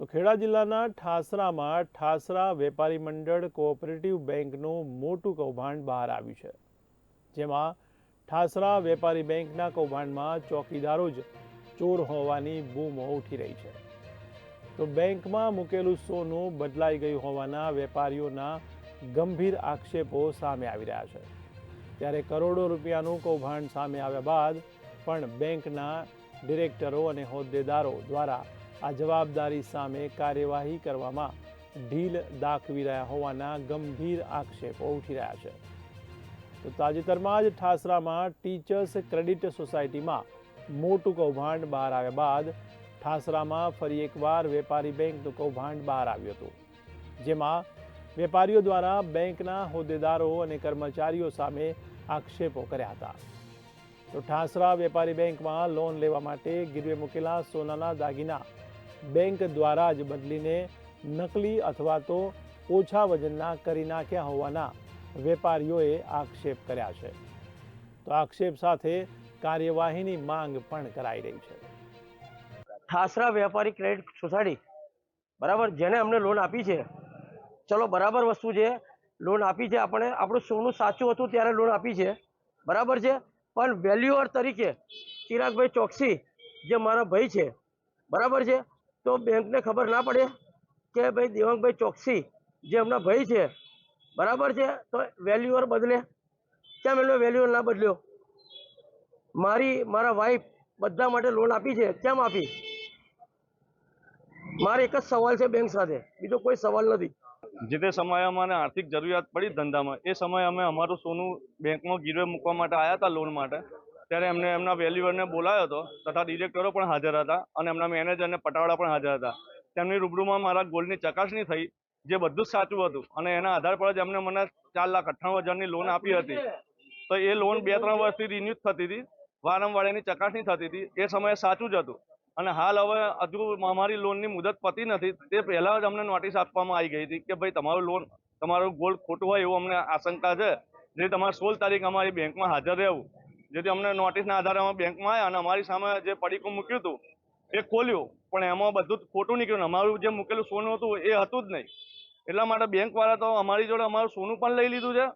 તો ખેડા જિલ્લાના ઠાસરામાં ઠાસરા વેપારી મંડળ કોઓપરેટિવ બેંકનું મોટું કૌભાંડ બહાર આવ્યું છે. જેમાં ઠાસરા વેપારી બેંકના કૌભાંડમાં ચોકીદારો જ ચોર હોવાની બૂમો ઉઠી રહી છે. તો બેંકમાં મૂકેલું સોનું બદલાઈ ગયું હોવાના વેપારીઓના ગંભીર આક્ષેપો સામે આવી રહ્યા છે. ત્યારે કરોડો રૂપિયાનું કૌભાંડ સામે આવ્યા બાદ પણ બેંકના ડિરેક્ટરો અને હોદ્દેદારો દ્વારા આ જવાબદારી સામે કાર્યવાહી કરવામાં ઢીલ દાખવી રહ્યા હોવાના ગંભીર આક્ષેપો ઉઠી રહ્યા છે. તો તાજેતરમાં જ ઠાસરામાં ટીચર્સ ક્રેડિટ સોસાયટીમાં મોટું કૌભાંડ બહાર આવ્યા બાદ ઠાસરામાં ફરી એકવાર વેપારી બેંકનું કૌભાંડ બહાર આવ્યું હતું. જેમાં વેપારીઓ દ્વારા બેંકના હોદ્દેદારો અને કર્મચારીઓ સામે આક્ષેપો કર્યા હતા. તો ઠાસરા વેપારી બેંકમાં લોન લેવા માટે ગીરવે મૂકેલા સોનાના દાગીના બેંક દ્વારા જ બદલીને નકલી અથવા તો ઓછા વજનના કરી નાખ્યા હોવાના વેપારીઓએ આક્ષેપ કર્યા છે. તો આક્ષેપ સાથે કાર્યવાહીની માંગ પણ કરાઈ રહી છે. ઠાસરા વેપારી ક્રેડિટ સોસાયટી, બરાબર, જેને અમને લોન આપી છે. ચલો, બરાબર વસ્તુ છે. લોન આપી છે આપણે. આપણું સોનું સાચું હતું ત્યારે લોન આપી છે. બરાબર છે? પણ વેલ્યુઅર તરીકે ચિરાગભાઈ ચોકસી, જે મારા ભાઈ છે, બરાબર છે? તો બેંકને ખબર ના પડે કે ભાઈ દેવાંગભાઈ ચોકસી જે એમના ભાઈ છે, બરાબર છે? તો વેલ્યુઅર બદલે. કેમ એમનો વેલ્યુઅર ના બદલ્યો? મારી, મારા વાઈફ બધા માટે લોન આપી છે. કેમ આપી? મારે એક જ સવાલ છે બેંક સાથે. બીજો કોઈ સવાલ નથી. જે તે સમયે અમારે આર્થિક જરૂરિયાત પડી ધંધામાં, એ સમયે અમે અમારું સોનું બેંકમાં ગીરવે મૂકવા માટે આવ્યા હતા લોન માટે. ત્યારે એમને એમના વેલ્યુઅરને બોલાયો હતો, તથા ડિરેક્ટરો પણ હાજર હતા અને એમના મેનેજર અને પટાવાળા પણ હાજર હતા. તેમની રૂબરૂમાં મારા ગોલ્ડની ચકાસણી થઈ, જે બધું જ સાચું હતું અને એના આધાર પર જ એમને મને ચાર લાખ અઠ્ઠાણું હજારની લોન આપી હતી. તો એ લોન બે ત્રણ વર્ષથી રિન્યુ થતી હતી વારંવાર એની ચકાસણી થતી હતી, એ સમયે સાચું જ હતું. અને હાલ હવે હજુ અમારી લોનની મુદત પતી નથી, તે પહેલા જ અમને નોટિસ આપવામાં આવી ગઈ હતી કે ભાઈ તમારું લોન તમારું ગોલ્ડ ખોટું હોય એવું અમને આશંકા છે, જે તમારે સોળ તારીખ અમારી બેંકમાં હાજર રહેવું. જેથી અમને નોટિસના આધારે અમે બેંકમાં આવ્યા અને અમારી સામે જે પડીકું મૂક્યું હતું, એ ખોલ્યું. પણ એમાં બધું ખોટું નીકળ્યું અમારું જે મૂકેલું સોનું હતું એ હતું જ નહીં. એટલા માટે બેંકવાળા તો અમારી જોડે અમારું સોનું પણ લઈ લીધું છે.